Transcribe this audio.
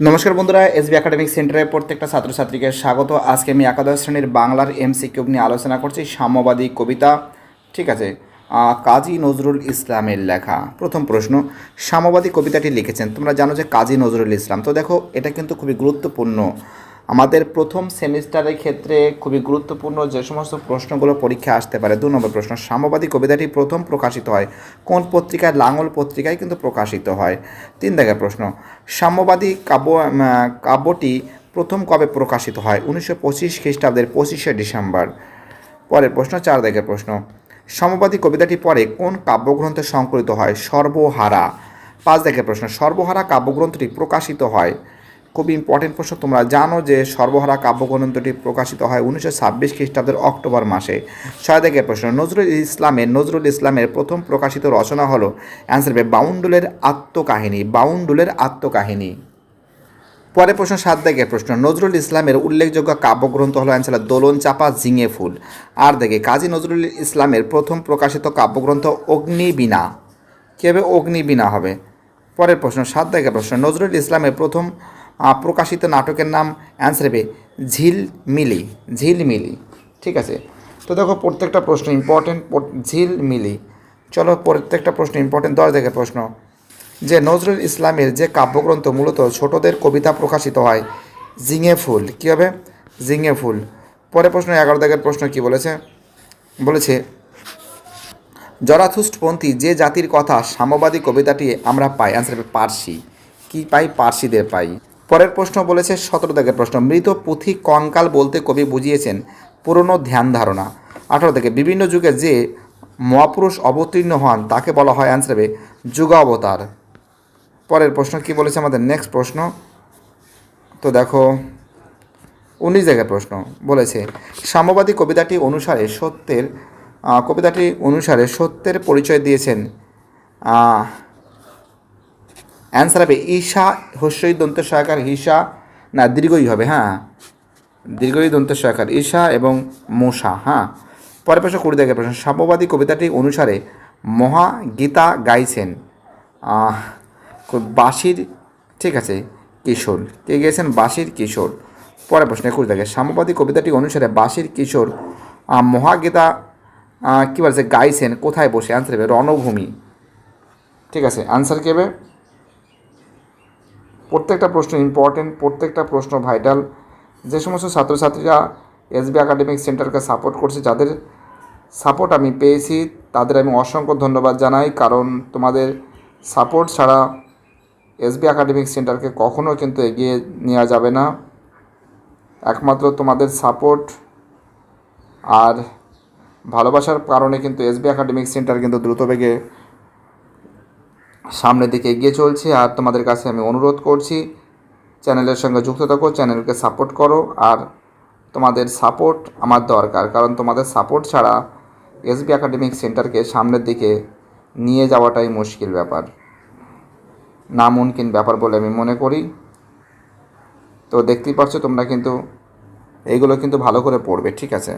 নমস্কার বন্ধুরা S B academic সেন্টারের প্রত্যেকটা ছাত্রছাত্রীকে স্বাগত। আজকে আমি একাদশ শ্রেণির বাংলার এমসিকিউ নিয়ে আলোচনা করছি, সাম্যবাদী কবিতা। ঠিক আছে কাজী নজরুল ইসলামের লেখা। প্রথম প্রশ্ন, সাম্যবাদী কবিতাটি লিখেছেন। তোমরা জানো যে কাজী নজরুল ইসলাম। তো দেখো, এটা কিন্তু খুবই গুরুত্বপূর্ণ আমাদের প্রথম সেমিস্টারের ক্ষেত্রে খুবই গুরুত্বপূর্ণ যে সমস্ত প্রশ্নগুলো পরীক্ষা আসতে পারে, দু নম্বর প্রশ্ন, সাম্যবাদী কবিতাটি প্রথম প্রকাশিত হয় কোন পত্রিকায়, লাঙল পত্রিকায় কিন্তু প্রকাশিত হয়? তিন দাগের প্রশ্ন, সাম্যবাদী কাব্য কাব্যটি প্রথম কবে প্রকাশিত হয়? উনিশশো পঁচিশ খ্রিস্টাব্দের পঁচিশে ডিসেম্বর। পরের প্রশ্ন, চার দাগের প্রশ্ন সমবাদী কবিতাটি পরে কোন কাব্যগ্রন্থে সংকলিত হয়? সর্বহারা। পাঁচ দাগের প্রশ্ন, সর্বহারা কাব্যগ্রন্থটি প্রকাশিত হয় খুব ইম্পর্টেন্ট প্রশ্ন। তোমরা জানো যে সর্বহারা কাব্যগ্রন্থটি প্রকাশিত হয় উনিশশো ছাব্বিশ খ্রিস্টাব্দের অক্টোবর মাসে। ছয় প্রশ্ন নজরুল ইসলামের নজরুল ইসলামের প্রথম প্রকাশিত রচনা হলো অ্যান্সার হবে বাউন্ডুলের আত্মকাহিনী বাউন্ডুলের আত্মকাহিনী। পরের প্রশ্ন সাত দাগের প্রশ্ন নজরুল ইসলামের উল্লেখযোগ্য কাব্যগ্রন্থ হলো অ্যান্সার দোলন চাপা জিঙে ফুল। আর দেখে, কাজী নজরুল ইসলামের প্রথম প্রকাশিত কাব্যগ্রন্থ অগ্নিবীণা। কী হবে অগ্নিবীণা হবে? পরের প্রশ্ন সাত দাগের প্রশ্ন নজরুল ইসলামের প্রথম প্রকাশিত নাটকের নাম অ্যান্সার হবে ঝিলমিলি ঝিলমিলি। ঠিক আছে? তো দেখো, প্রত্যেকটা প্রশ্ন ইম্পর্টেন্ট ঝিলমিলি। চলো, প্রত্যেকটা প্রশ্ন ইম্পর্টেন্ট দশ দাগের প্রশ্ন। যে নজরুল ইসলামের যে কাব্যগ্রন্থ মূলত ছোটদের কবিতা প্রকাশিত হয় জিঙে ফুল। কী হবে? জিঙে ফুল। পরে প্রশ্ন, এগারো দাগের প্রশ্ন কি বলেছে? বলেছে, জরাথুষ্টপন্থী যে জাতির কথা সাম্যবাদী কবিতাটি আমরা পাই হবে পার্সি। কি পাই? পার্সিদের পাই। পরের প্রশ্ন বলেছে সতেরো দাগের প্রশ্ন, মৃত পুঁথি কঙ্কাল বলতে কবি বুঝিয়েছেন পুরনো ধ্যান ধারণা। আঠারো থেকে, বিভিন্ন যুগে যে মহাপুরুষ অবতীর্ণ হন, তাকে বলা হয় অ্যান্সার যুগাবতার। পরের প্রশ্ন কি বলেছে আমাদের? নেক্সট প্রশ্ন। তো দেখো, উনিশ জায়গায় প্রশ্ন বলেছে, সাম্যবাদী কবিতাটি অনুসারে সত্যের কবিতাটি অনুসারে সত্যের পরিচয় দিয়েছেন অ্যান্সার হবে, ঈশা হস্যই দন্ত সহায়কার ঈশা। না, দীর্ঘই হবে হ্যাঁ। দীর্ঘই দন্ত সহায়কার ঈশা এবং মশা হ্যাঁ। পরে প্রশ্ন কুড়ি দেখে প্রশ্ন, সাম্যবাদী কবিতাটি অনুসারে মহা গীতা গাইছেন বাঁশির, ঠিক আছে, কিশোর। কে গিয়েছেন বাঁশির কিশোর। পরের প্রশ্ন একুশ দেখে, সাম্যবাদী কবিতাটি অনুসারে বাঁশির কিশোর মহাগীতা কী বলছে, গাইছেন, কোথায় বসে? আনসার হবে, রণভূমি। ঠিক আছে আনসার কী হবে? প্রত্যেকটা প্রশ্ন ইম্পর্টেন্ট প্রত্যেকটা প্রশ্ন ভাইটাল যে সমস্ত ছাত্রছাত্রীরা এসবি একাডেমিক সেন্টারকে সাপোর্ট করছে, যাদের সাপোর্ট আমি পেয়েছি, তাদের আমি অসংখ্য ধন্যবাদ জানাই। কারণ তোমাদের সাপোর্ট ছাড়া এসবি একাডেমিক সেন্টারকে কখনো কিন্তু এগিয়ে নেওয়া যাবে না। একমাত্র তোমাদের সাপোর্ট আর ভালোবাসার কারণে কিন্তু এসবি একাডেমিক সেন্টার কিন্তু দ্রুত বেগে সামনের দিকে এগিয়ে চলছে আর তোমাদের কাছে আমি অনুরোধ করছি চ্যানেলের সঙ্গে যুক্ত থাকো, চ্যানেলকে সাপোর্ট করো আর তোমাদের সাপোর্ট আমার দরকার। কারণ তোমাদের সাপোর্ট ছাড়া এসবি একাডেমিক সেন্টারকে সামনের দিকে নিয়ে যাওয়াটাই মুশকিল ব্যাপার। নামুনকিন ব্যাপার বলে আমি মনে করি। তো দেখতেই পাচ্ছ তোমরা কিন্তু, এইগুলো কিন্তু ভালো করে পড়বে, ঠিক আছে?